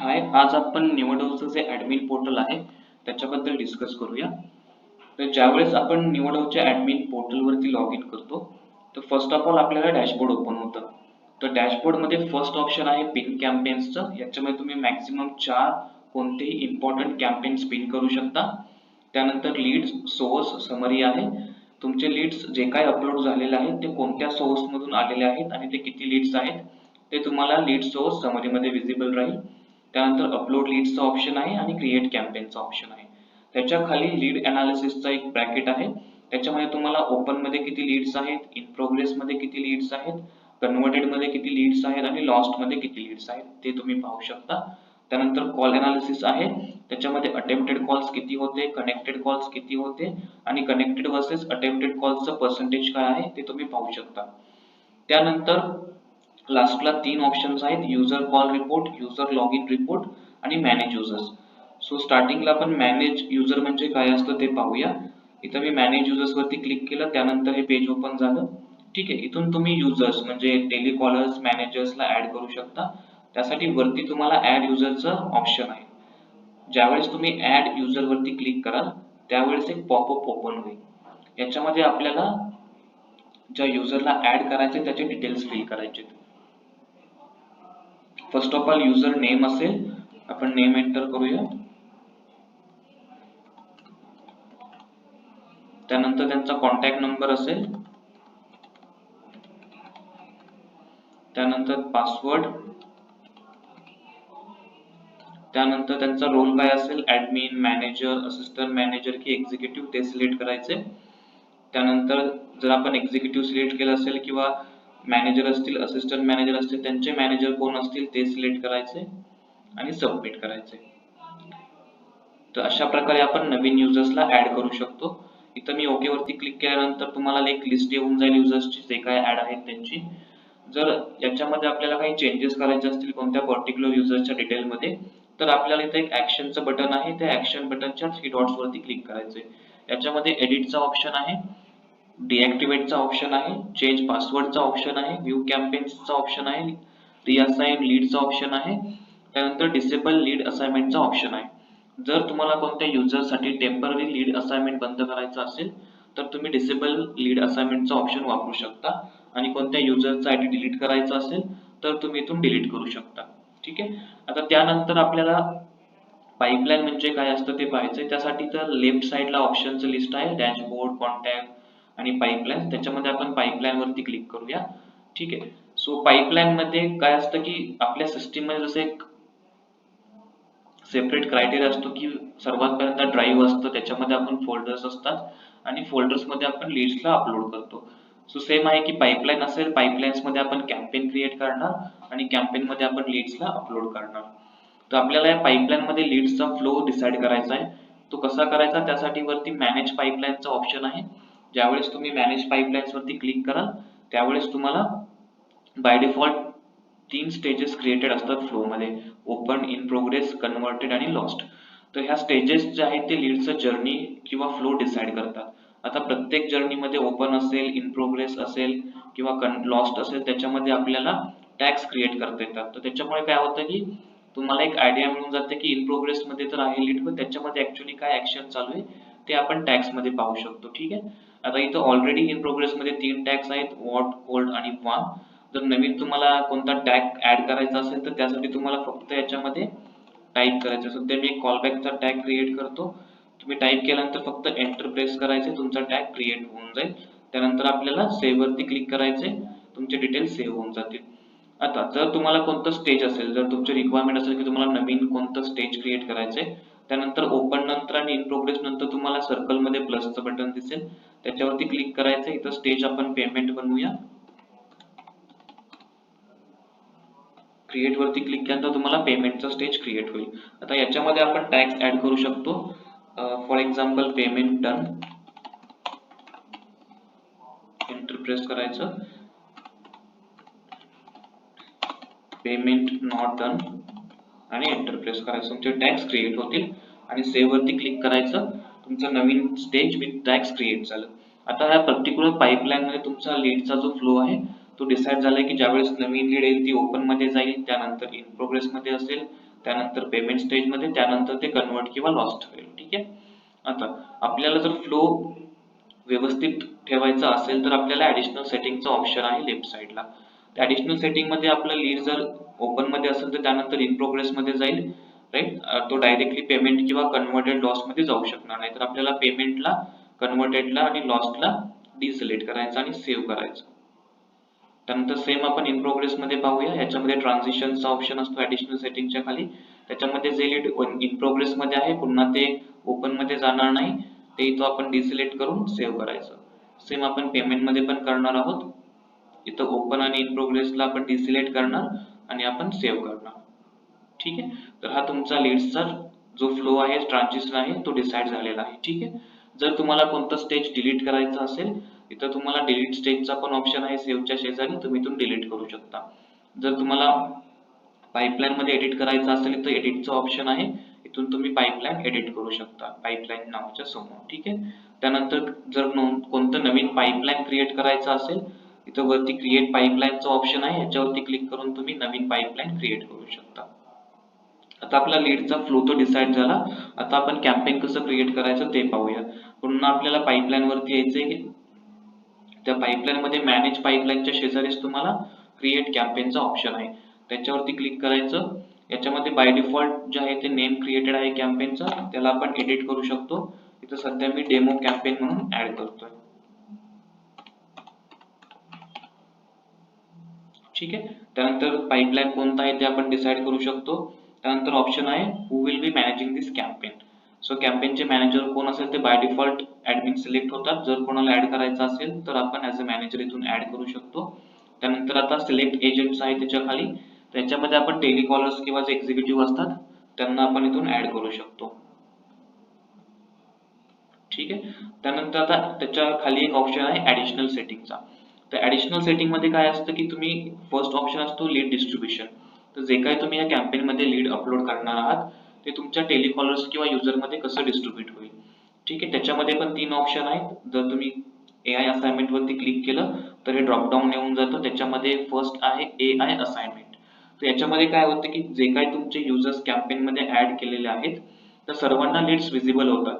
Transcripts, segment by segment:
हाय आज आपण निवडवचं जे ऍडमिन पोर्टल आहे त्याच्याबद्दल डिस्कस करूया. तर ज्यावेळेस आपण निवडवच्या ऍडमिन पोर्टलवरती लॉग इन करतो तर फर्स्ट ऑफ ऑल आपल्याला डॅशबोर्ड ओपन होतं. तर डॅशबोर्डमध्ये फर्स्ट ऑप्शन आहे पिन कॅम्पेन्सचं याच्यामध्ये तुम्ही मॅक्झिमम चार कोणतेही इम्पॉर्टंट कॅम्पेन्स पिन करू शकता. त्यानंतर लीड्स सोर्स समरी आहे. तुमचे लीड्स जे काय अपलोड झालेले आहेत ते कोणत्या सोर्स मधून आलेले आहेत आणि ते किती लीड्स आहेत ते तुम्हाला लीड सोर्स समरीमध्ये विजिबल राहील. त्यानंतर अपलोड लीड्सचा ऑप्शन आहे आणि क्रिएट कॅम्पेनचा ऑप्शन आहे. त्याच्याखाली लीड अनालिसिसचा एक ब्रॅकेट आहे. त्याच्यामध्ये तुम्हाला ओपनमध्ये किती लीड्स आहेत इन प्रोग्रेस मध्ये किती लीड्स आहेत कन्वर्टेडमध्ये किती लीड्स आहेत आणि लॉस्टमध्ये किती लीड्स आहेत ते तुम्ही पाहू शकता. त्यानंतर कॉल अनालिसिस आहे. त्याच्यामध्ये अटेम्प्टेड कॉल्स किती होते कनेक्टेड कॉल्स किती होते आणि कनेक्टेड वर्सेस अटेम्प्टेड कॉल्सचं पर्सेंटेज काय आहे ते तुम्ही पाहू शकता. त्यानंतर लास्टला तीन ऑप्शन्स आहेत user call report user log in report आणि मॅनेज युजर्स सो स्टार्टिंगला आपण मॅनेज युजर म्हणजे काय असतं ते पाहूया. इथं मी मॅनेज युजर्स वरती क्लिक केलं त्यानंतर हे पेज ओपन झालं. ठीक आहे इथून तुम्ही युजर्स म्हणजे टेलिकॉलर्स मॅनेजर्सला ऍड करू शकता. त्यासाठी वरती तुम्हाला ऍड युजरचं ऑप्शन आहे. ज्यावेळेस तुम्ही ऍड युजर वरती क्लिक कराल त्यावेळेस एक पॉपअप ओपन होईल. याच्यामध्ये आपल्याला ज्या युजरला ऍड करायचे त्याचे डिटेल्स फिल करायचे. First of all user name असेल आपण नेम एंटर करूया. त्यानंतर त्यांचा कॉन्टॅक्ट नंबर असेल. त्यानंतर पासवर्ड त्यानंतर त्यांचा रोल काय असेल? ऍडमिन मॅनेजर असिस्टंट मॅनेजर की एक्झिक्युटिव्ह ते सिलेक्ट करायचे. त्यानंतर जर आपण एक्झिक्युटिव्ह सिलेक्ट केलं असेल किंवा मॅनेजर असतील असिस्टंट मॅनेजर असतील त्यांचे मॅनेजर कोण असतील ते सिलेक्ट करायचे आणि सबमिट करायचे. तर अशा प्रकारे आपण नवीन युजर्सला ऍड करू शकतो. इथं मी ओके वरती क्लिक केल्यानंतर तुम्हाला एक लिस्ट येऊन जाईल युजर्सची जे काय ऍड आहेत त्यांची. जर याच्यामध्ये आपल्याला काही चेंजेस करायचे असतील कोणत्या पर्टिक्युलर युजरच्या डिटेलमध्ये तर आपल्याला इथे एक ऍक्शनचं बटन आहे. त्या ऍक्शन बटनच्या थ्री डॉट्स वरती क्लिक करायचे याच्यामध्ये एडिटचा ऑप्शन आहे. डिॲक्टिवेटचा ऑप्शन आहे चेंज पासवर्डचा ऑप्शन आहे व्ह्यू कॅम्पेन्सचा ऑप्शन आहे रिअसाइन लीडचा ऑप्शन आहे त्यानंतर डिसेबल लीड असाइनमेंटचा ऑप्शन आहे. जर तुम्हाला कोणत्या युजरसाठी टेंपररी लीड असाइनमेंट बंद करायचं असेल तर तुम्ही डिसेबल लीड असाइनमेंटचा ऑप्शन वापरू शकता. आणि कोणत्या युजरचा आयडी डिलीट करायचा असेल तर तुम्ही इथून डिलीट करू शकता. ठीक आहे? आता त्यानंतर आपल्याला पाईपलाईन म्हणजे काय असतं ते पाहायचंय. त्यासाठी तर लेफ्ट साइडला ऑप्शनचं लिस्ट आहे. डॅशबोर्ड कॉन्टॅक्ट आणि पाईपलाईन त्याच्यामध्ये आपण पाईपलाईन वरती क्लिक करूया. ठीक आहे. सो पाईपलाईन मध्ये काय असतं की आपल्या सिस्टीममध्ये जसं एक सेपरेट क्रायटेरिया असतो की सर्वात पहिल्यांदा ड्राईव्ह असतं त्याच्यामध्ये आपण फोल्डर्स असतात आणि फोल्डर्समध्ये आपण लीड्सला अपलोड करतो. सो सेम आहे की पाईपलाईन असेल पाईपलाईन्समध्ये आपण कॅम्पेन क्रिएट करणार आणि कॅम्पेन मध्ये आपण लीड्सला अपलोड करणार. तर आपल्याला या पाईपलाईन मध्ये लीड्सचा फ्लो डिसाईड करायचा आहे. तो कसा करायचा? त्यासाठी वरती मॅनेज पाईपलाईनचा ऑप्शन आहे. ज्यावेळेस तुम्ही मॅनेज पाईपलाईन्स वरती क्लिक कराल त्यावेळेस तुम्हाला बाय डिफॉल्ट तीन स्टेजेस क्रिएटेड असतात फ्लो मध्ये. ओपन इन प्रोग्रेस कन्वर्टेड आणि लॉस्ट तर ह्या स्टेजेस जे आहेत ते लीडचं जर्नी किंवा फ्लो डिसाइड करतात. आता प्रत्येक जर्नी मध्ये ओपन असेल इन प्रोग्रेस असेल किंवा लॉस्ट असेल त्याच्यामध्ये आपल्याला टॅक्स क्रिएट करता येतात. तर त्याच्यामुळे काय होतं की तुम्हाला एक आयडिया मिळून जाते की इन प्रोग्रेस मध्ये तर आहे लीड पण त्याच्यामध्ये ऍक्च्युली काय ऍक्शन चालू आहे ते आपण टॅक्समध्ये पाहू शकतो. ठीक आहे? आता इथं ऑलरेडी इन प्रोग्रेस मध्ये तीन टॅक्स आहेत वॉट कोल्ड आणि वान जर नवीन तुम्हाला कोणता टॅग ऍड करायचा असेल तर त्यासाठी तुम्हाला फक्त याच्यामध्ये टाईप करायचं सध्या मी मी कॉलबॅकचा टॅग क्रिएट करतो. तुम्ही टाईप केल्यानंतर फक्त एंटर प्रेस करायचे तुमचा टॅग क्रिएट होऊन जाईल. त्यानंतर आपल्याला सेव्ह वरती क्लिक करायचे तुमचे डिटेल्स सेव्ह होऊन जातील. आता जर तुम्हाला कोणतं स्टेज असेल जर तुमची रिक्वायरमेंट असेल की तुम्हाला नवीन कोणतं स्टेज क्रिएट करायचे त्यानंतर ओपन नंतर आणि इन प्रोग्रेस नंतर तुम्हाला सर्कलमध्ये प्लसचं बटन दिसेल. त्याच्यावरती क्लिक करायचं इथं स्टेज आपण पेमेंट बनवूया. क्रिएट वरती क्लिक केल्यानंतर तुम्हाला पेमेंटचा स्टेज क्रिएट होईल. आता याच्यामध्ये आपण टॅक्स ऍड करू शकतो. For example payment done enter press करायचं. पेमेंट नॉट डन आणि एंटरप्रेस करायचं. तुमचे टॅक्स क्रिएट होतील. आणि सेव्ह वरती क्लिक करायचं. तुमचं नवीन स्टेज विथ टॅक्स क्रिएट झालं. आता ह्या पर्टिक्युलर पाईपलाईन मध्ये तुमचा लीडचा जो फ्लो आहे तो डिसाइड झालाय की ज्यावेळेस नवीन लीड येईल ती ओपनमध्ये जाईल त्यानंतर इन प्रोग्रेस मध्ये असेल त्यानंतर पेमेंट स्टेजमध्ये त्यानंतर ते कन्वर्ट किंवा लॉस्ट होईल. ठीक आहे? आता आपल्याला जर फ्लो व्यवस्थित ठेवायचा असेल तर आपल्याला ऍडिशनल सेटिंगचा ऑप्शन आहे लेफ्ट साईडला त्या ऍडिशनल सेटिंगमध्ये आपलं लीड जर ओपनमध्ये असेल तर त्यानंतर इन प्रोग्रेस मध्ये जाईल. राईट तो डायरेक्टली पेमेंट किंवा कन्वर्टेड लॉसमध्ये जाऊ शकणार नाही. तर आपल्याला पेमेंटला कन्वर्टेडला आणि लॉसला डिसिलेक्ट करायचं आणि सेव्ह करायचं. त्यानंतर सेम आपण इन प्रोग्रेस मध्ये पाहूया. याच्यामध्ये ट्रान्झिशनचा ऑप्शन असतो ऍडिशनल सेटिंगच्या खाली. त्याच्यामध्ये जे लीड इन प्रोग्रेस मध्ये आहे पुन्हा ते ओपनमध्ये जाणार नाही. ते इथं आपण डिसिलेक्ट करून सेव्ह करायचं. सेम आपण पेमेंटमध्ये पण करणार आहोत. इथं ओपन आणि इन प्रोग्रेसला आपण डिसिलेक्ट करणार आणि आपण सेव्ह करणार. ठीक आहे? तर हा तुमचा लीड्सचा जो फ्लो आहे ट्रान्झिशन आहे तो डिसाइड झालेला आहे. ठीक आहे? जर तुम्हाला कोणतं स्टेज डिलीट करायचं असेल इथं तुम्हाला डिलीट स्टेजचा पण ऑप्शन आहे सेव्हच्या शेजारी तुम्ही इथून डिलीट करू शकता. जर तुम्हाला पाईपलाईन मध्ये एडिट करायचं असेल तर एडिटचं ऑप्शन आहे इथून तुम्ही पाईपलाईन एडिट करू शकता पाईपलाईन नावाच्या समोर. ठीक आहे? त्यानंतर जर कोणतं नवीन पाईपलाईन क्रिएट करायचं असेल इथं वरती क्रिएट पाईपलाईनचं ऑप्शन आहे याच्यावरती क्लिक करून तुम्ही नवीन पाईपलाईन क्रिएट करू शकता. आता आपला लीडचा फ्लो तो डिसाईड झाला. आता आपण कॅम्पेन कसं क्रिएट करायचं ते पाहूया. पुन्हा आपल्याला पाईपलाईन वरती यायचंय त्या पाईपलाईन मध्ये मॅनेज पाईपलाईनच्या शेजारीच तुम्हाला क्रिएट कॅम्पेनचा ऑप्शन आहे. त्याच्यावरती क्लिक करायचं. याच्यामध्ये बाय डिफॉल्ट जे आहे ते नेम क्रिएटेड आहे कॅम्पेनचा त्याला आपण एडिट करू शकतो. इथं सध्या मी डेमो कॅम्पेन म्हणून ऍड करतोय. ठीक आहे? त्यानंतर पाईपलाईन कोणता आहे ते आपण डिसाईड करू शकतो. त्यानंतर ऑप्शन आहे who will be managing this campaign so कॅम्पेनचे manager कोण असेल ते बाय डिफॉल्ट ऍडमिन सिलेक्ट होतात. जर कोणाला ऍड करायचं असेल तर आपण ऍज अ मॅनेजर इथून ऍड करू शकतो. त्यानंतर आता सिलेक्ट एजंट्स आहे त्याच्याखाली. त्याच्यामध्ये आपण टेलिकॉलर्स किंवा जे एक्झिक्युटिव्ह असतात त्यांना आपण इथून ऍड करू शकतो. ठीक आहे? त्यानंतर आता त्याच्याखाली एक ऑप्शन आहे ऍडिशनल सेटिंगचा तर ऍडिशनल सेटिंगमध्ये काय असतं की तुम्ही फर्स्ट ऑप्शन असतो लीड डिस्ट्रीब्युशन तर जे काही तुम्ही या कॅम्पेन मध्ये लीड अपलोड करणार आहात ते तुमच्या टेलिकॉलर्स किंवा युजरमध्ये कसं डिस्ट्रीब्युट होईल? ठीक आहे त्याच्यामध्ये पण तीन ऑप्शन आहेत. जर तुम्ही ए आय असाइनमेंट वरती क्लिक केलं तर हे ड्रॉपडाऊन येऊन जातं. त्याच्यामध्ये फर्स्ट आहे ए आय असाइनमेंट तर याच्यामध्ये काय होतं की जे काही तुमचे युजर्स कॅम्पेन मध्ये ऍड केलेले आहेत तर सर्वांना लीड्स विजिबल होतात.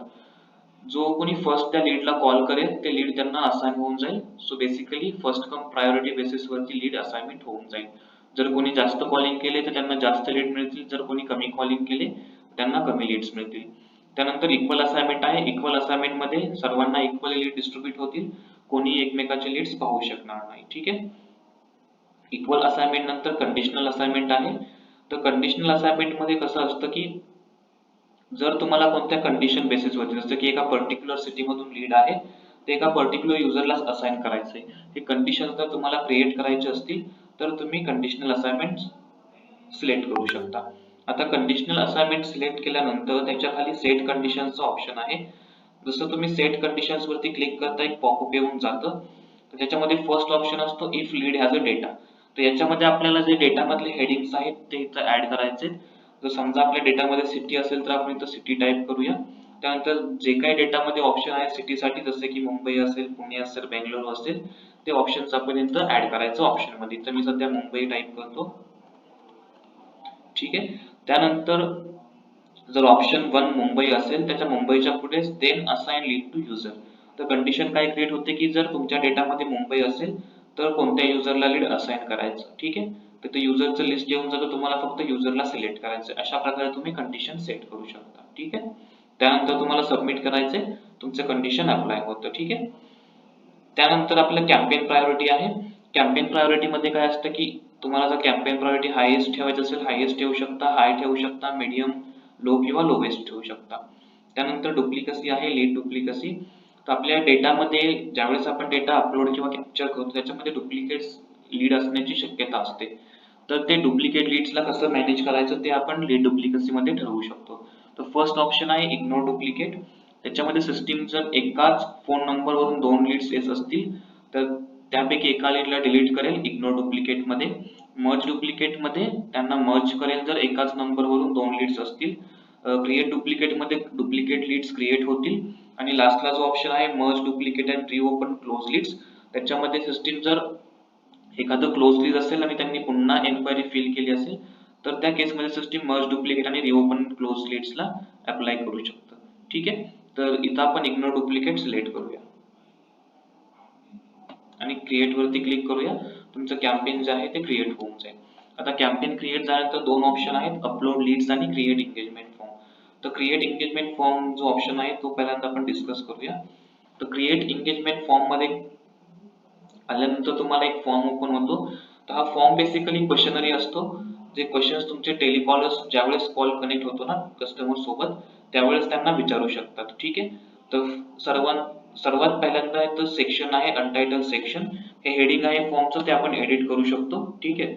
जो कोणी फर्स्ट त्या लीडला कॉल करेल ते लीड त्यांना असाइन होऊन जाईल. So basically first come priority basis वरती लीड असाइनमेंट होऊन जाईल. जर कोणी जास्त कॉलिंग केले तर त्यांना जास्त लीड मिळतील. जर कोणी कमी कॉलिंग केले त्यांना कमी लीड्स मिळतील. त्यानंतर इक्वल असाइनमेंट आहे. इक्वल असाइनमेंटमध्ये सर्वांना इक्वल लीड डिस्ट्रीब्युट होतील. कोणी एकमेकाचे लीड्स पाहू शकणार नाही. ठीक आहे? इक्वल असाइनमेंट नंतर कंडिशनल असाइनमेंट आहे. तर कंडिशनल असाइनमेंटमध्ये कसं असतं की जर तुम्हाला कोणत्या कंडिशन बेसिस वरती जसं की एका पर्टिक्युलर सिटी मधून लीड आहे ते एका पर्टिक्युलर युजरलाच असाइन करायचंय. हे कंडिशन जर तुम्हाला क्रिएट करायचे असतील तर तुम्ही कंडिशनल असाइनमेंट सिलेक्ट करू शकता. आता कंडिशनल असाइनमेंट सिलेक्ट केल्यानंतर त्याच्याखाली सेट कंडिशनचा ऑप्शन आहे. जसं तुम्ही सेट कंडिशन्स वरती क्लिक करता एक पॉपअप येऊन जातं. तर त्याच्यामध्ये फर्स्ट ऑप्शन असतो if lead has a data तर याच्यामध्ये आपल्याला जे डेटा मधले हेडिंग्स आहेत ते इथं ऍड करायचे जर समजा आपल्या डेटामध्ये सिटी असेल तर आपण इथं सिटी टाईप करूया. त्यानंतर जे काही डेटामध्ये ऑप्शन आहे सिटीसाठी जसे की मुंबई असेल पुणे असेल बेंगलोर असेल ते ऑप्शन्स आपण इथं ऍड करायचं ऑप्शनमध्ये. तर मी सध्या मुंबई टाईप करतो. ठीक आहे? त्यानंतर जर ऑप्शन वन मुंबई असेल त्याच्या मुंबईच्या पुढे then assign lead to user तर कंडिशन काय क्रिएट होते की जर तुमच्या डेटामध्ये मुंबई असेल तर कोणत्या युजरला लीड असाइन करायचं? ठीक आहे? तर ते युजरचं लिस्ट घेऊन जातं तुम्हाला फक्त युजरला सिलेक्ट करायचं अशा प्रकारे तुम्ही कंडिशन सेट करू शकता. ठीक आहे? त्यानंतर तुम्हाला सबमिट करायचे तुमचं कंडिशन अप्लाय होतं. ठीक आहे? त्यानंतर आपलं कॅम्पेन प्रायोरिटी आहे. कॅम्पेन प्रायोरिटी मध्ये काय असतं की तुम्हाला जर कॅम्पेन प्रायोरिटी हायेस्ट ठेवायचं असेल हायेस्ट ठेवू शकता हाय ठेवू शकता मीडियम लो किंवा लोवेस्ट ठेवू शकता. त्यानंतर डुप्लिकसी आहे लीड डुप्लिकसी तर आपल्या डेटामध्ये ज्यावेळेस आपण डेटा अपलोड किंवा कॅप्चर करतो त्याच्यामध्ये डुप्लिकेट लीड असण्याची शक्यता असते. तर ते डुप्लिकेट लीड्सला कसं मॅनेज करायचं ते आपण लीड डुप्लिकसीमध्ये ठरवू शकतो. तर फर्स्ट ऑप्शन आहे इग्नोर डुप्लिकेट त्याच्यामध्ये सिस्टीम जर एकाच फोन नंबर वरून दोन लीड्स येत असतील तर त्यापैकी एका लीडला डिलीट करेल इग्नोर डुप्लिकेटमध्ये. मर्ज डुप्लिकेटमध्ये त्यांना मर्ज करेल जर एकाच नंबर वरून दोन लीड्स असतील. क्रिएट डुप्लिकेटमध्ये डुप्लिकेट लीड्स क्रिएट होतील. आणि लास्टला जो ऑप्शन आहे merge duplicate and reopen close leads त्याच्यामध्ये सिस्टीम जर एखादं क्लोज लीड असेल आणि त्यांनी पुन्हा एन्क्वायरी फिल केली असेल तर त्या केसमध्ये सिस्टीम मर्ज डुप्लिकेट आणि रिओपन क्लोज लीड्सला अप्लाय करू शकतं. ठीक आहे? तर इथं आपण इग्नोर डुप्लिकेट सिलेक्ट करूया. आणि क्रिएट वरती क्लिक करूया. तुमचं कॅम्पेन जे आहे ते क्रिएट होऊन जाईल आता कॅम्पेन क्रिएट झाल्यानंतर दोन ऑप्शन आहेत अपलोड लीड्स आणि क्रिएट एंगेजमेंट फॉर्म तर क्रिएट एंगेजमेंट फॉर्म जो ऑप्शन आहे तो पहिल्यांदा आपण डिस्कस करूया. तर क्रिएट एंगेजमेंट फॉर्ममध्ये आल्यानंतर तुम्हाला एक फॉर्म ओपन होतो. तर हा फॉर्म बेसिकली क्वेश्चनरी असतो. जे क्वेश्चन्स तुमचे टेलिकॉलर्स ज्यावेळेस कॉल कनेक्ट होतो ना कस्टमर सोबत त्यावेळेस त्यांना विचारू शकतात. ठीक आहे? तर सर्वात सर्वात पहिल्यांदा तर सेक्शन आहे अनटायटल सेक्शन हे हेडिंग आहे फॉर्मचं ते आपण एडिट करू शकतो. ठीक आहे?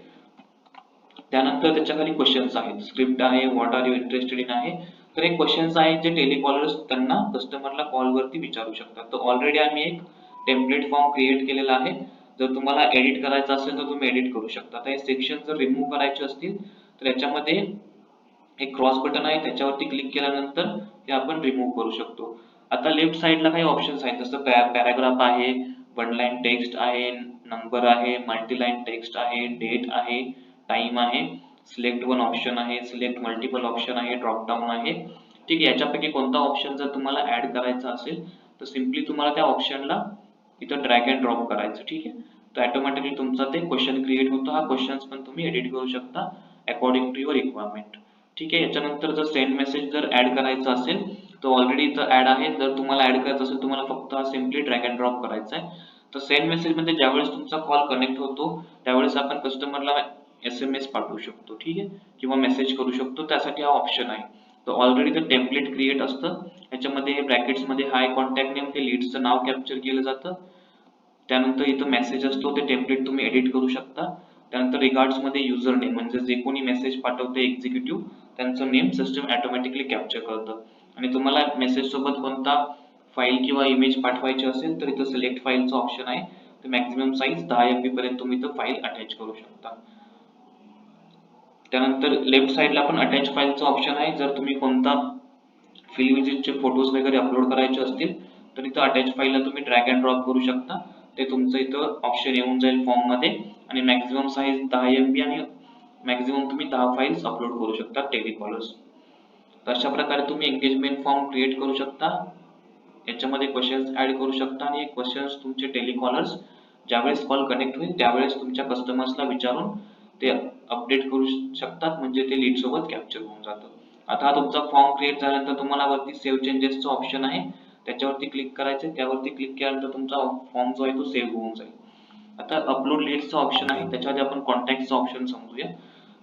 त्यानंतर त्याच्याखाली क्वेश्चन्स आहेत. स्क्रिप्ट आहे what are you interested in आहे. तर हे क्वेश्चन्स आहेत जे टेलिकॉलर्स त्यांना कस्टमरला कॉलवरती विचारू शकतात. तर ऑलरेडी आम्ही एक टेम्पलेट फॉर्म क्रिएट केलेला आहे. जर तुम्हाला एडिट करायचं असेल तर तुम्ही एडिट करू शकता. तर हे सेक्शन जर रिमूव्ह करायचे असतील तर याच्यामध्ये एक क्रॉस बटन आहे त्याच्यावरती क्लिक केल्यानंतर ते आपण रिमूव्ह करू शकतो. आता लेफ्ट साईडला काही ऑप्शन्स आहेत. जसं पॅराग्राफ आहे वन लाईन टेक्स्ट आहे नंबर आहे मल्टी लाईन टेक्स्ट आहे डेट आहे टाइम आहे सिलेक्ट वन ऑप्शन आहे सिलेक्ट मल्टिपल ऑप्शन आहे ड्रॉपडाऊन आहे. ठीक आहे याच्यापैकी कोणता ऑप्शन जर तुम्हाला ऍड करायचा असेल तर सिम्पली तुम्हाला त्या ऑप्शनला इथं ड्रॅग अँड ड्रॉप करायचं. ठीक आहे? तर ऑटोमॅटिकली तुमचा ते क्वेश्चन क्रिएट होतो. हा क्वेश्चन्स पण तुम्ही एडिट करू शकता अकॉर्डिंग टू युअर रिक्वायरमेंट ठीक आहे याच्यानंतर जर सेंड मेसेज जर ऍड करायचा असेल तर ऑलरेडी इथं ऍड आहे. जर तुम्हाला ऍड करायचं असेल तुम्हाला फक्त हा सिम्पली ड्रॅग अँड ड्रॉप करायचा आहे. तर सेंड मेसेजमध्ये ज्यावेळेस तुमचा कॉल कनेक्ट होतो त्यावेळेस आपण कस्टमरला एस एम एस पाठवू शकतो ठीक आहे? किंवा मेसेज करू शकतो. त्यासाठी हा ऑप्शन आहे. तर ऑलरेडी ते टेम्पलेट क्रिएट असतं. याच्यामध्ये ब्रॅकेट्समध्ये हाय कॉन्टॅक्ट नेम ते लीडचं नाव कॅप्चर केलं जातं. त्यानंतर इथं मेसेज असतो ते टेम्पलेट तुम्ही एडिट करू शकता. त्यानंतर रिगार्ड्समध्ये युजर नेम म्हणजे जे कोणी मेसेज पाठवते एक्झिक्युटिव्ह त्यांचं नेम सिस्टम ऑटोमॅटिकली कॅप्चर करतं. आणि तुम्हाला मेसेज सोबत कोणता फाईल किंवा इमेज पाठवायची असेल तर इथं सिलेक्ट फाईलचं ऑप्शन आहे. तर मॅक्झिमम साईज दहा एम बी पर्यंत तुम्ही इथं फाईल अटॅच करू शकता. त्यानंतर लेफ्ट साईडला पण अटॅच फाईलचं ऑप्शन आहे. जर तुम्ही कोणता फिल्म विजिटचे फोटोज वगैरे अपलोड करायचे असतील तर इथं अटॅच फाईलला तुम्ही ड्रॅग अँड ड्रॉप करू शकता. ते तुमचं इथं ऑप्शन येऊन जाईल फॉर्ममध्ये. आणि मॅक्झिमम साईज दहा एम बी आणि मॅक्झिमम तुम्ही दहा फाईल्स अपलोड करू शकता टेलिकॉलर्स तर अशा प्रकारे तुम्ही एंगेजमेंट फॉर्म क्रिएट करू शकता. याच्यामध्ये क्वेश्चन्स ऍड करू शकता आणि क्वेश्चन्स तुमचे टेलिकॉलर्स ज्यावेळेस कॉल कनेक्ट होईल त्यावेळेस तुमच्या कस्टमर्सला विचारून ते अपडेट करू शकतात. म्हणजे ते लीड सोबत कॅप्चर होऊन जातं. आता हा तुमचा फॉर्म क्रिएट झाल्यानंतर तुम्हाला वरती सेव्ह चेंजेसचं ऑप्शन आहे. त्याच्यावरती क्लिक करायचं त्यावरती क्लिक केल्यानंतर तुमचा फॉर्म जो आहे तो सेव्ह होऊन जाईल. आता अपलोड लीड्सचं ऑप्शन आहे त्याच्यामध्ये आपण कॉन्टॅक्टचा ऑप्शन समजूया.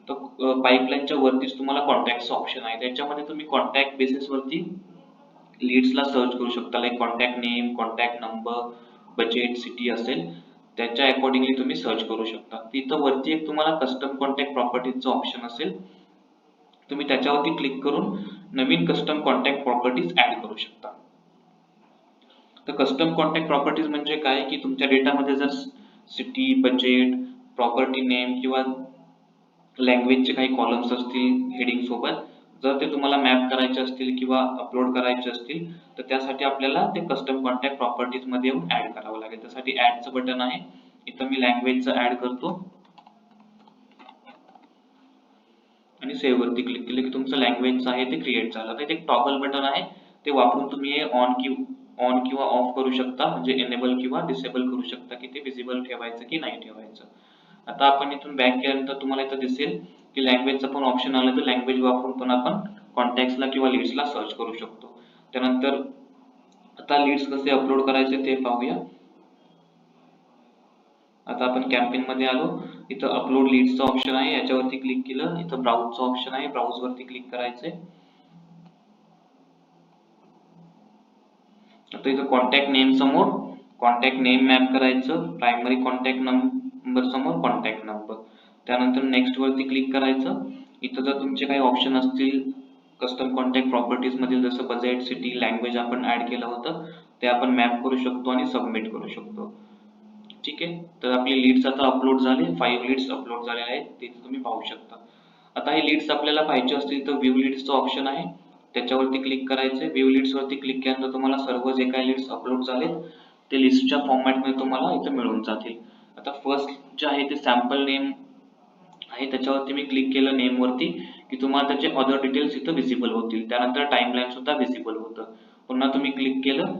तर पाईपलाईनच्या वरतीच तुम्हाला कॉन्टॅक्टचा ऑप्शन आहे. त्याच्यामध्ये तुम्ही कॉन्टॅक्ट बेसिसवरती लीड्सला सर्च करू शकता. Like contact name contact number budget city असेल. त्याच्या अकॉर्डिंगली तुम्ही सर्च करू शकता. तिथं वरती एक तुम्हाला कस्टम कॉन्टॅक्ट प्रॉपर्टीजचं ऑप्शन असेल. तुम्ही त्याच्यावरती क्लिक करून नवीन कस्टम कॉन्टॅक्ट प्रॉपर्टीज ऍड करू शकता. तर कस्टम कॉन्टॅक्ट प्रॉपर्टीज म्हणजे काय? की तुमच्या डेटामध्ये जर सिटी बजेट प्रॉपर्टी नेम किंवा लँग्वेजचे काही कॉलम्स असतील हेडिंग सोबत जर ते तुम्हाला मॅप करायचे असतील किंवा अपलोड करायचे असतील तर त्यासाठी आपल्याला ते कस्टम कॉन्टॅक्ट प्रॉपर्टीजमध्ये येऊन ऍड करावं लागेल. त्यासाठी ऍडचं बटन आहे. इथं मी लँग्वेजचं ऍड करतो. आणि सेव्ह वरती क्लिक केलं की तुमचं लँग्वेजचं आहे ते क्रिएट झालं. तर एक टॉगल बटन आहे. ते वापरून तुम्ही हे ऑन किंवा ऑन किंवा ऑफ करू शकता म्हणजे एनेबल किंवा डिसेबल करू शकता की ते विजिबल ठेवायचं की नाही ठेवायचं. आता आपण इथून बॅक केल्यानंतर तुम्हाला इथं दिसेल की लँग्वेजचं पण ऑप्शन आलं तर लँग्वेज वापरून पण आपण कॉन्टॅक्टला किंवा लीड्सला सर्च करू शकतो. त्यानंतर आता लीड्स कसे अपलोड करायचे ते पाहूया. आता आपण कॅम्पेन मध्ये आलो. इथं अपलोड लीड्सचं ऑप्शन आहे याच्यावरती क्लिक केलं. इथं ब्राउजचं ऑप्शन आहे ब्राउज वरती क्लिक करायचंय. आता इथं कॉन्टॅक्ट नेम समोर कॉन्टॅक्ट नेम मॅप करायचं प्रायमरी कॉन्टॅक्ट नंबर समोर कॉन्टॅक्ट नंबर त्यानंतर नेक्स्ट वरती क्लिक करायचं. इथं जर तुमचे काही ऑप्शन असतील कस्टम कॉन्टॅक्ट प्रॉपर्टीज मधील जसं बजेट सिटी लँग्वेज आपण ऍड केलं होतं ते आपण मॅप करू शकतो आणि सबमिट करू शकतो. ठीक आहे? तर आपले लीड्स आता अपलोड झाले. फाईव्ह लीड्स अपलोड झाले आहेत. ते तुम्ही पाहू शकता. आता हे लीड्स आपल्याला पाहिजे असतील तर व्ह्यू लीड्सचं ऑप्शन आहे. त्याच्यावरती क्लिक करायचं व्ह्यू लीड्स वरती क्लिक केल्यानंतर तुम्हाला सर्व जे काही लीड्स अपलोड झाले ते लिस्टच्या फॉर्मॅटमध्ये तुम्हाला इथं मिळून जातील. आता फर्स्ट जे आहे ते सॅम्पल नेम आहे. त्याच्यावरती मी क्लिक केलं नेम वरती की तुम्हाला त्याचे अदर डिटेल्स इथं विजिबल होतील. त्यानंतर टाइमलाईन सुद्धा विजिबल होतं. पुन्हा तुम्ही क्लिक केलं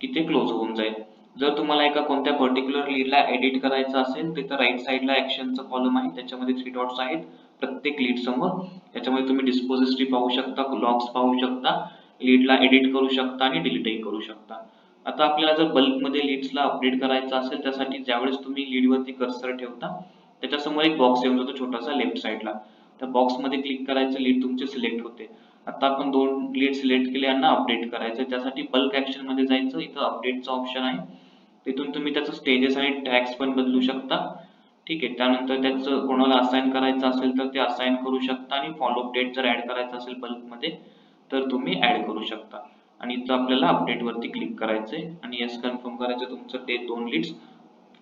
की ते क्लोज होऊन जाईल. जर तुम्हाला एका कोणत्या पर्टिक्युलर लीडला एडिट करायचं असेल तर राईट साईडला ऍक्शनचं कॉलम आहे. त्याच्यामध्ये थ्री डॉट्स आहेत. प्रत्येक लीड समोर. त्याच्यामध्ये तुम्ही डिस्पोजिस्ट्री पाहू शकता लॉग्स पाहू शकता लीडला एडिट करू शकता आणि डिलीटही करू शकता. आता आपल्याला जर बल्कमध्ये लीड्सला अपडेट करायचं असेल त्यासाठी ज्यावेळेस तुम्ही लीडवरती कर्सर ठेवता त्याच्यासमोर एक बॉक्स येऊन जातो छोटासा लेफ्ट साईडला त्या बॉक्समध्ये क्लिक करायचं लीड तुमचे सिलेक्ट होते. आता आपण दोन लीड सिलेक्ट केले यांना अपडेट करायचं त्यासाठी बल्क ऍक्शनमध्ये जायचं. इथं अपडेटचं ऑप्शन आहे. तिथून तुम्ही त्याचं स्टेजेस आणि टॅक्स पण बदलू शकता. ठीक आहे. त्यानंतर त्याचं कोणाला असाइन करायचं असेल तर ते असाइन करू शकता आणि फॉलोअप डेट जर ऍड करायचं असेल बल्कमध्ये तर तुम्ही ऍड करू शकता. आणि इथं आपल्याला अपडेट वरती क्लिक करायचंय आणि येस कन्फर्म करायचं तुमचं ते दोन लीड्स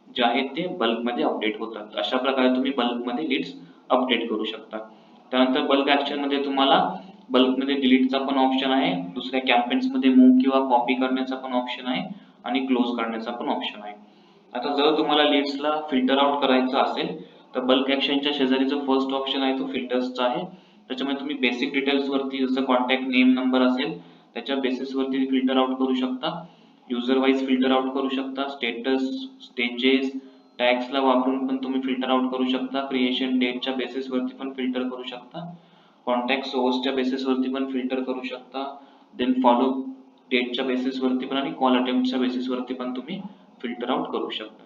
जे आहेत ते बल्कमध्ये अपडेट होतात. अशा प्रकारे तुम्ही बल्कमध्ये लीड्स अपडेट करू शकता. त्यानंतर बल्क ऍक्शनमध्ये तुम्हाला बल्कमध्ये डिलीटचा पण ऑप्शन आहे दुसऱ्या कॅम्पेन्समध्ये मूव्ह किंवा कॉपी करण्याचा पण ऑप्शन आहे आणि क्लोज करण्याचा पण ऑप्शन आहे. आता जर तुम्हाला लीड्सला फिल्टर आउट करायचं असेल तर बल्क ऍक्शनच्या शेजारी जो फर्स्ट ऑप्शन आहे तो फिल्टर्सचा आहे. त्याच्यामध्ये तुम्ही बेसिक डिटेल्स वरती जसं कॉन्टॅक्ट नेम नंबर असेल त्याच्या बेसिस वरती फिल्टर आउट करू शकता. युजर वाईज फिल्टर आउट करू शकता. स्टेटस स्टेजेस टॅक्सला वापरून पण तुम्ही फिल्टर आउट करू शकता. क्रिएशन डेटच्या बेसिस वरती पण फिल्टर करू शकता. कॉन्टॅक्ट सोर्सच्या बेसिस वरती पण फिल्टर करू शकता. देन फॉलो डेटच्या बेसिस वरती पण आणि कॉल अटेम्प्टच्या बेसिस वरती पण तुम्ही फिल्टर आउट करू शकता.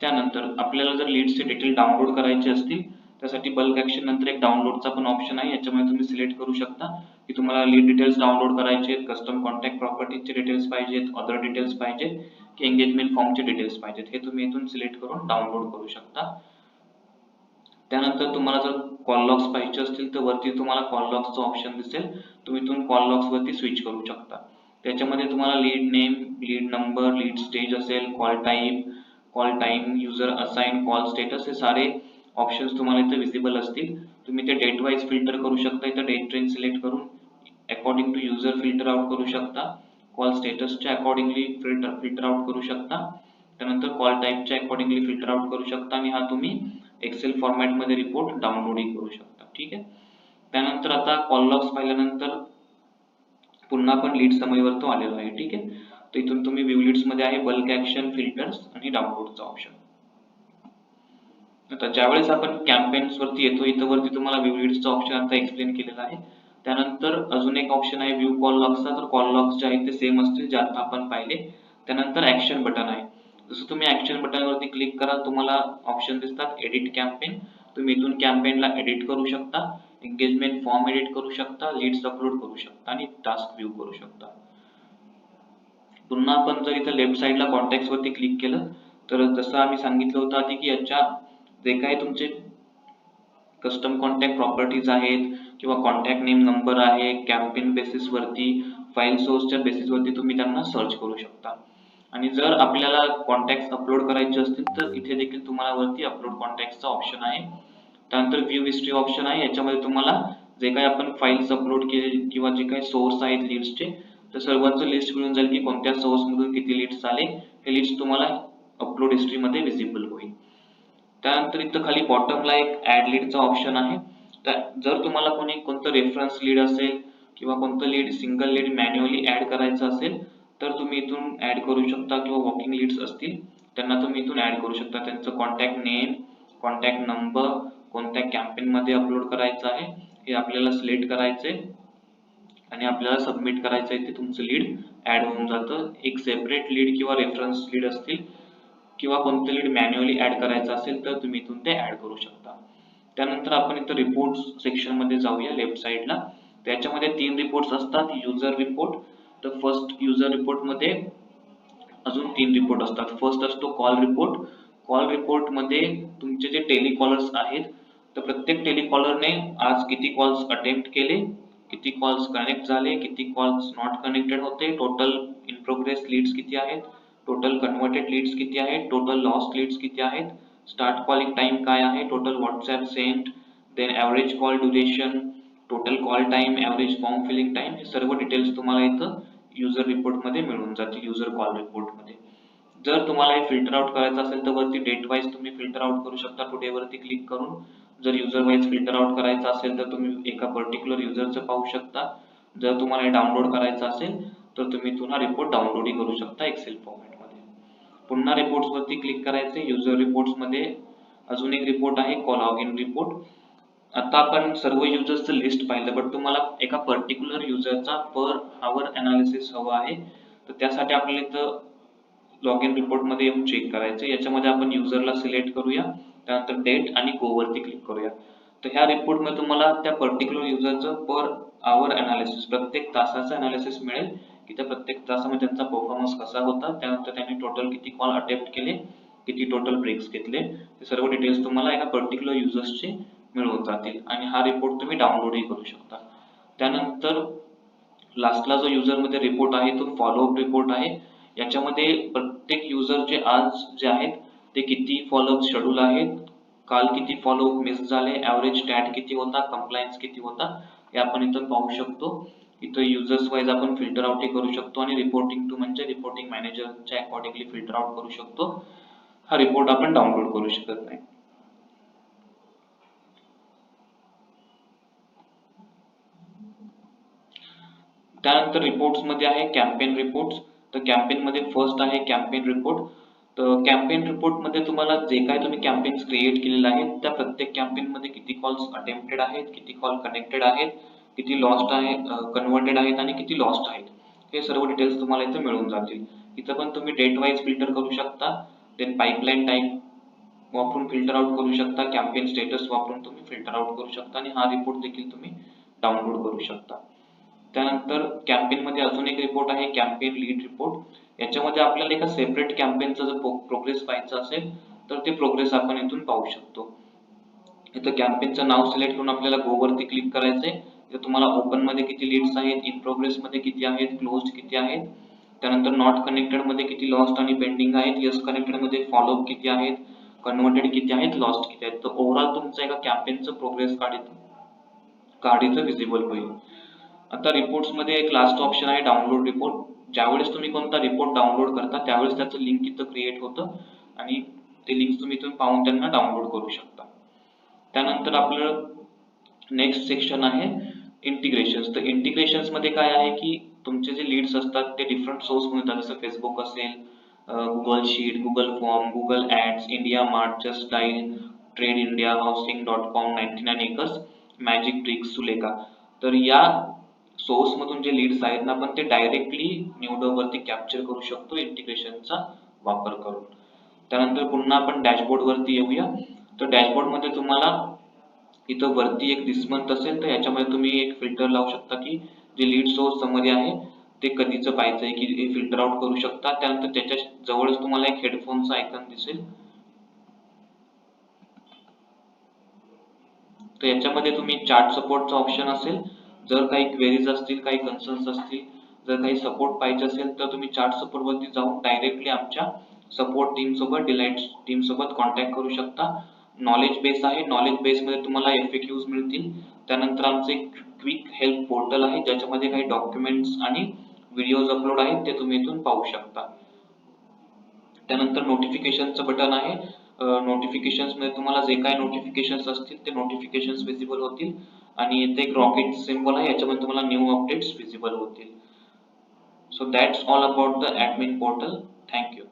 त्यानंतर आपल्याला जर लीडचे डिटेल डाउनलोड करायचे असतील त्यासाठी बल्क ऍक्शन नंतर एक डाउनलोडचा पण ऑप्शन आहे. याच्यामध्ये तुम्ही सिलेक्ट करू शकता की तुम्हाला लीड डिटेल्स डाउनलोड करायचे कस्टम कॉन्टॅक्ट प्रॉपर्टीचे डिटेल्स पाहिजेत अदर डिटेल्स पाहिजेत की एंगेजमेंट फॉर्मचे डिटेल्स पाहिजेत. हे तुम्ही इथून सिलेक्ट करून डाउनलोड करू शकता. त्यानंतर तुम्हाला जर कॉल लॉक्स पाहिजे असतील तर वरती तुम्हाला कॉल लॉक्सचं ऑप्शन दिसेल. तुम्ही इथून कॉल लॉक्स वरती स्विच करू शकता. त्याच्यामध्ये तुम्हाला lead name lead number lead stage असेल call type call time user assign call status हे सारे ऑप्शन्स तुम्हाला इथे विजिबल असतील. तुम्ही ते डेट वाईज फिल्टर करू शकता. इथं डेट ट्रेन सिलेक्ट करून according to user filter out करू शकता. कॉल स्टेटसच्या अकॉर्डिंगली फिल्टर फिल्टर आउट करू शकता. त्यानंतर कॉल टाईपच्या अकॉर्डिंगली फिल्टर आउट करू शकता आणि हा तुम्ही एक्सेल फॉर्मॅटमध्ये रिपोर्ट डाउनलोडही करू शकता. ठीक आहे? त्यानंतर आता कॉल लॉग्स पाहिल्यानंतर पुन्हा पण लीड समयवर तो आलेला आहे. ठीक आहे? तर इथून तुम्ही व्ह्यू लीड्समध्ये आहे बल्क ऍक्शन फिल्टर्स आणि डाउनलोडचा ऑप्शन आता ज्यावेळेस आपण कॅम्पेन्स वरती येतो इथं वरती तुम्हाला व्ह्यू लीड्सचा ऑप्शन आता एक्सप्लेन केलेला आहे. त्यानंतर अजून एक ऑप्शन आहे व्ह्यू कॉल लॉक्सचा तर कॉल लॉक्स जे आहेत ते सेम असतील जे आता आपण पाहिले. त्यानंतर ऍक्शन बटन आहे. जसं तुम्ही ऍक्शन बटनवरती क्लिक करा तुम्हाला ऑप्शन दिसतात एडिट कॅम्पेन तुम्ही इथून कॅम्पेनला एडिट करू शकता एंगेजमेंट फॉर्म एडिट करू शकता लीड्स अपलोड करू शकता आणि टास्क व्ह्यू करू शकता. पुन्हा आपण जर इथं लेफ्ट साईडला कॉन्टॅक्ट वरती क्लिक केलं तर जसं आम्ही सांगितलं होतं आधी की याच्या जे काही तुमचे कस्टम कॉन्टॅक्ट प्रॉपर्टीज आहेत किंवा कॉन्टॅक्ट नेम नंबर आहे कॅम्पेन बेसिस वरती फाईल सोर्सच्या बेसिस वरती तुम्ही त्यांना सर्च करू शकता. आणि जर आपल्याला कॉन्टॅक्ट अपलोड करायचे असतील तर इथे देखील तुम्हाला वरती अपलोड कॉन्टॅक्टचा ऑप्शन आहे. त्यानंतर व्ह्यू हिस्ट्री ऑप्शन आहे. याच्यामध्ये तुम्हाला जे काही आपण फाईल्स अपलोड केले किंवा जे काही सोर्स आहेत लीड्सचे तर सर्वांचं लिस्ट मिळून जाईल की कोणत्या सोर्स मधून किती लीड्स आले. हे लिस्ट तुम्हाला अपलोड हिस्ट्रीमध्ये विजिबल होईल. त्यानंतर इथं खाली बॉटमला एक ऍड लीडचा ऑप्शन आहे. तर जर तुम्हाला कोणी कोणतं रेफरन्स लीड असेल किंवा कोणतं lead single lead manually add करायचं असेल तर तुम्ही इथून ऍड करू शकता किंवा वॉकिंग लीड्स असतील त्यांना तुम्ही इथून ऍड करू शकता. त्यांचं कॉन्टॅक्ट नेम कॉन्टॅक्ट नंबर कोणत्या कॅम्पेन मध्ये अपलोड करायचं आहे. हे आपल्याला सिलेक्ट करायचे आणि आपल्याला सबमिट करायचं आहे ते तुमचं लीड ऍड होऊन जातं. एक सेपरेट लीड किंवा रेफरन्स लीड असतील किंवा कोणतं लीड मॅन्युअली ऍड करायचं असेल तर तुम्ही इथून ते ऍड करू शकता. त्यानंतर आपण इथं रिपोर्ट सेक्शनमध्ये जाऊया लेफ्ट साईडला त्याच्यामध्ये तीन रिपोर्ट्स असतात युजर रिपोर्ट तर फर्स्ट युजर रिपोर्टमध्ये अजून तीन रिपोर्ट असतात. फर्स्ट असतो कॉल रिपोर्ट कॉल रिपोर्टमध्ये तुमचे जे टेलिकॉलर्स आहेत तर प्रत्येक टेलिकॉलरने आज किती कॉल्स अटेम्प्ट केले किती कॉल्स कनेक्ट झाले किती कॉल्स नॉट कनेक्टेड होते टोटल इन प्रोग्रेस लीड्स किती आहेत टोटल कन्वर्टेड लीड्स किती आहेत टोटल लॉस्ट लीड्स किती आहेत स्टार्ट कॉलिंग टाइम काय आहे total WhatsApp sent then average call duration total call time average form filling time हे सर्व डिटेल्स तुम्हाला इथं युजर रिपोर्टमध्ये मिळून जातील युजर कॉल रिपोर्टमध्ये. जर तुम्हाला हे फिल्टर आउट करायचं असेल तर वरती डेट वाईज तुम्ही फिल्टर आउट करू शकता. टुडे वरती क्लिक करून जर युजर वाईज फिल्टर आउट करायचं असेल तर तुम्ही एका पर्टिक्युलर युजरचं पाहू शकता. जर तुम्हाला हे डाउनलोड करायचं असेल तर तुम्ही पुन्हा रिपोर्ट डाउनलोडही करू शकता एक्सेल फॉर्मॅटमध्ये पुन्हा रिपोर्ट्स वरती क्लिक करायचे. युजर रिपोर्ट्समध्ये अजून एक रिपोर्ट आहे कॉलॉग इन रिपोर्ट आता आपण सर्व युजर्सचं लिस्ट पाहिलं बट तुम्हाला एका पर्टिक्युलर युजरचा पर आवर अनालिसिस हवा आहे. तर त्यासाठी आपल्याला इथं लॉग इन रिपोर्टमध्ये येऊन चेक करायचं याच्यामध्ये आपण युजरला सिलेक्ट करूया त्यानंतर डेट आणि गोवरती क्लिक करूया. तर ह्या रिपोर्टमध्ये तुम्हाला त्या पर्टिक्युलर युजरचं पर आवर अनालिसिस प्रत्येक तासाचं अनालिसिस मिळेल की त्या प्रत्येक तासामध्ये त्यांचा परफॉर्मन्स कसा होता त्यानंतर त्यांनी टोटल किती कॉल अटेम्प्ट केले किती टोटल ब्रेक्स घेतले. ते सर्व डिटेल्स तुम्हाला एका पर्टिक्युलर युजर्सचे मिळून जातील आणि हा रिपोर्ट तुम्ही डाउनलोडही करू शकता. त्यानंतर लास्टला जो युजरमध्ये रिपोर्ट आहे तो फॉलोअप रिपोर्ट आहे. याच्यामध्ये प्रत्येक युजर जे आज जे आहेत ते किती फॉलोअप शेड्यूल आहेत काल किती फॉलोअप मिस झाले ऍव्हरेज टॅट किती होता कंप्लायन्स किती होता हे आपण इथं पाहू शकतो. इथं युजर्स वाईज आपण फिल्टर आउट करू शकतो आणि रिपोर्टिंग टू म्हणजे रिपोर्टिंग मॅनेजरच्या अकॉर्डिंगली फिल्टर आउट करू शकतो. हा रिपोर्ट आपण डाउनलोड करू शकत नाही. त्यानंतर रिपोर्ट्समध्ये आहे कॅम्पेन रिपोर्ट्स तर कॅम्पेन मध्ये फर्स्ट आहे कॅम्पेन रिपोर्ट तर कॅम्पेन रिपोर्टमध्ये तुम्हाला जे काय तुम्ही कॅम्पेन्स क्रिएट केलेले आहेत त्या प्रत्येक कॅम्पेन मध्ये किती कॉल्स अटेम्प्टेड आहेत किती कॉल कनेक्टेड आहेत किती लॉस्ट आहे कन्वर्टेड आहेत आणि किती लॉस्ट आहेत. हे सर्व डिटेल्स तुम्हाला इथे मिळून जातील. इथं पण तुम्ही डेट वाईज फिल्टर करू शकता. देन पाईपलाईन टाईप वापरून फिल्टर आउट करू शकता. कॅम्पेन स्टेटस वापरून तुम्ही फिल्टर आउट करू शकता. आणि हा रिपोर्ट देखील तुम्ही डाउनलोड करू शकता. त्यानंतर कॅम्पेन मध्ये अजून एक रिपोर्ट आहे कॅम्पेन लीड रिपोर्ट याच्यामध्ये आपल्याला एका सेपरेट कॅम्पेनचा जर प्रोग्रेस पाहायचा असेल तर ते प्रोग्रेस आपण इथून पाहू शकतो. इथं कॅम्पेनचं नाव सिलेक्ट करून आपल्याला गोवरती क्लिक करायचंय. तर तुम्हाला ओपनमध्ये किती लीड्स आहेत इन प्रोग्रेस मध्ये किती आहेत क्लोज किती आहेत. त्यानंतर नॉट कनेक्टेडमध्ये किती लॉस्ट आणि पेंडिंग आहेत. यस कनेक्टेडमध्ये फॉलोअप किती आहेत कन्वर्टेड किती आहेत लॉस्ट किती आहेत. तर ओव्हरऑल तुमचं एका कॅम्पेनचं प्रोग्रेस कार्ड कार्ड इथं विजिबल होईल. आता रिपोर्ट्समध्ये एक लास्ट ऑप्शन आहे डाउनलोड रिपोर्ट ज्यावेळेस तुम्ही कोणता रिपोर्ट डाउनलोड करता त्यावेळेस त्याचं लिंक इथं क्रिएट होतं आणि ते लिंक तुम्ही इथून पाहून त्यांना डाउनलोड करू शकता. त्यानंतर आपलं नेक्स्ट सेक्शन आहे इंटिग्रेशन तर इंटिग्रेशन्समध्ये काय आहे की तुमचे जे लीड्स असतात ते डिफरंट सोर्स मधून येतात. जसं फेसबुक असेल Google sheet Google form Google ads India Mart Just Dial Trade India housing dot com ninety nine acres Magic Bricks Sulekha तर या सोर्स मधून जे लीड्स आहेत ना आपण ते डायरेक्टली न्यूडो वरती कॅप्चर करू शकतो इंटिग्रेशनचा वापर करून. त्यानंतर पुन्हा आपण डॅशबोर्ड वरती येऊया. तर डॅशबोर्डमध्ये तुम्हाला इथं वरती एक दिसमंत असेल तर याच्यामध्ये तुम्ही एक फिल्टर लावू शकता की जे लीड सोर्समध्ये आहे ते कधीचं पाहायचंय की फिल्टर आउट करू शकता. त्यानंतर त्याच्या जवळच तुम्हाला एक हेडफोनचा आयकॉन दिसेल. तर याच्यामध्ये तुम्ही चार्ट सपोर्टचा ऑप्शन असेल. जर काही क्वेरीज असतील काही कन्सर्न्स असतील जर काही सपोर्ट पाहिजे असेल तर तुम्ही चार्ट सपोर्ट वरती जाऊन डायरेक्टली आमच्या सपोर्ट टीम सोबत डिलाइट टीम सोबत कॉन्टॅक्ट करू शकता. नॉलेज बेस आहे. नॉलेज बेस मध्ये तुम्हाला एफएक्यूज मिळतील. त्यानंतर आमचे क्विक हेल्प पोर्टल आहे. ज्याच्यामध्ये काही डॉक्युमेंट्स आणि व्हिडिओज अपलोड आहेत ते तुम्ही इथून पाहू शकता. त्यानंतर नोटिफिकेशनचं बटन आहे. नोटिफिकेशनमध्ये तुम्हाला जे काही नोटिफिकेशन्स असतील ते नोटिफिकेशन्स विजिबल होतील. आणि इथे एक रॉकेट सिम्बॉल आहे याच्यामध्ये तुम्हाला न्यू अपडेट्स विजिबल होतील. So that's all about the admin portal thank you